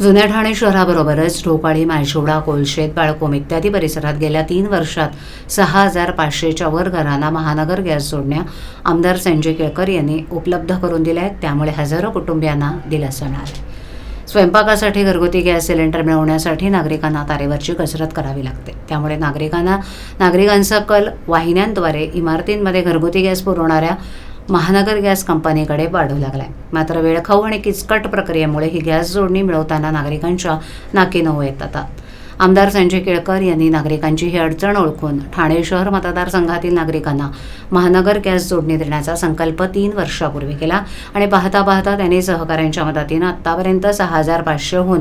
जुन्या ठाणे शहराबरोबरच ढोकाळी माळशिवडा कोलशेत बाळकोम इत्यादी परिसरात गेल्या तीन वर्षात सहा हजार पाचशेच्या वर घरांना महानगर गॅस जोडण्या आमदार संजय केळकर यांनी उपलब्ध करून दिल्या आहेत त्यामुळे हजारो कुटुंबियांना दिलासा मिळाला आहे. स्वयंपाकासाठी घरगुती गॅस सिलेंडर मिळवण्यासाठी नागरिकांना तारेवरची कसरत करावी लागते त्यामुळे नागरिकांना नागरिकांचा कल वाहिन्यांद्वारे इमारतींमध्ये घरगुती गॅस पुरवणाऱ्या महानगर गॅस कंपनीकडे वाढू लागलाय. मात्र वेळखाऊ आणि किचकट प्रक्रियेमुळे ही गॅस जोडणी मिळवताना नागरिकांच्या नाकी नऊ येतात आमदार संजय केळकर यांनी नागरिकांची ही अडचण ओळखून ठाणे शहर मतदारसंघातील नागरिकांना महानगर गॅस जोडणी देण्याचा संकल्प तीन वर्षापूर्वी केला आणि पाहता पाहता त्यांनी सहकाऱ्यांच्या मदतीनं आत्तापर्यंत सहा हजार पाचशेहून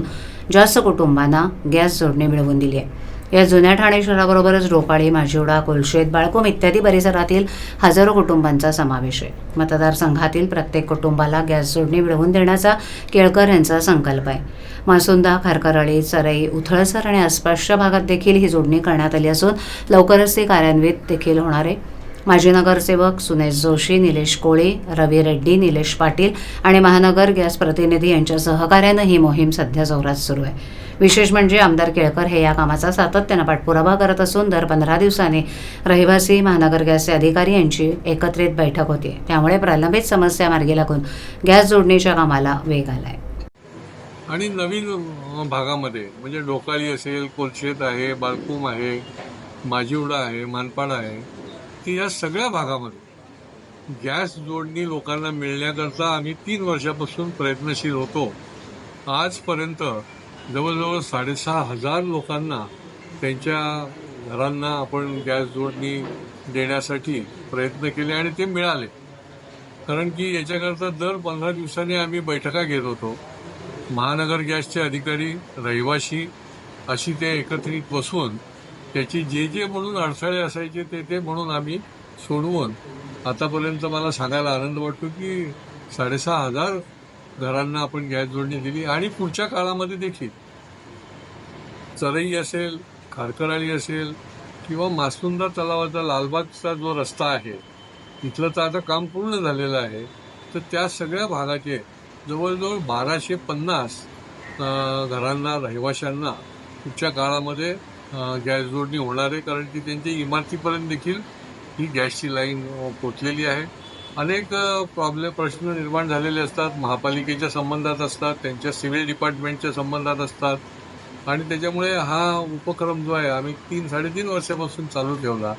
जास्त कुटुंबांना गॅस जोडणी मिळवून दिली आहे. या जुन्या ठाणे शहराबरोबरच रोपाळी माजिवडा कोलशेत बाळकोम इत्यादी परिसरातील हजारो कुटुंबांचा समावेश आहे. मतदारसंघातील प्रत्येक कुटुंबाला गॅस जोडणी मिळवून देण्याचा केळकर यांचा संकल्प आहे. मासुंदा खारकरळी चरई उथळसर आणि आसपासच्या भागात देखील ही जोडणी करण्यात आली असून लवकरच ती कार्यान्वित देखील होणार आहे. माजी नगरसेवक सुनेश जोशी निलेश कोळी रवी रेड्डी निलेश पाटील आणि महानगर गॅस प्रतिनिधी यांच्या सहकार्यानं ही मोहीम सध्या जोरात सुरू आहे. विशेष म्हणजे आमदार केळकर हे या कामाचा सातत्यानं पाठपुरावा करत असून दर पंधरा दिवसांनी रहिवासी महानगर गॅसचे अधिकारी यांची एकत्रित बैठक होते. त्यामुळे प्रलंबित समस्या मार्गी लागून गॅस जोडणीच्या कामाला वेग आलाय. आणि नवीन भागामध्ये म्हणजे डोकाळी असेल कोलशेत आहे बालकुम आहे माजिवडा आहे मानपाडा आहे की या सगळ्या भागामध्ये गॅस जोडणी लोकांना मिळण्याकरता आम्ही तीन वर्षापासून प्रयत्नशील होतो. आजपर्यंत जवळजवळ साडेसहा हजार लोकांना त्यांच्या घरांना आपण गॅस जोडणी देण्यासाठी प्रयत्न केले आणि ते मिळाले. कारण की याच्याकरता दर पंधरा दिवसांनी आम्ही बैठका घेत होतो. महानगर गॅसचे अधिकारी रहिवाशी अशी ते एकत्रित बसून त्याची जे जे म्हणून अडथळे असायचे ते ते म्हणून आम्ही सोडवून आतापर्यंत मला सांगायला आनंद वाटतो की साडेसहा हजार घरांना आपण गॅस जोडणी दिली आणि पुढच्या काळामध्ये देखील. चरई असेल खारकराळी असेल किंवा मासुंदा तलावाचा लालबागचा जो रस्ता आहे तिथलं तर आता काम पूर्ण झालेलं आहे. तर त्या सगळ्या भागाचे जवळजवळ बाराशे पन्नास घरांना रहिवाशांना पुढच्या काळामध्ये गॅस जोडणी होणार आहे कारण की त्यांच्या इमारतीपर्यंत देखील ही गॅसची लाईन पोचलेली आहे. अनेक प्रॉब्लेम प्रश्न निर्माण झालेले असतात महापालिकेच्या संबंधात असतात त्यांच्या सिव्हिल डिपार्टमेंटच्या संबंधात असतात. आणि त्याच्यामुळे हा उपक्रम जो आहे आम्ही तीन साडेतीन वर्षापासून चालू ठेवला.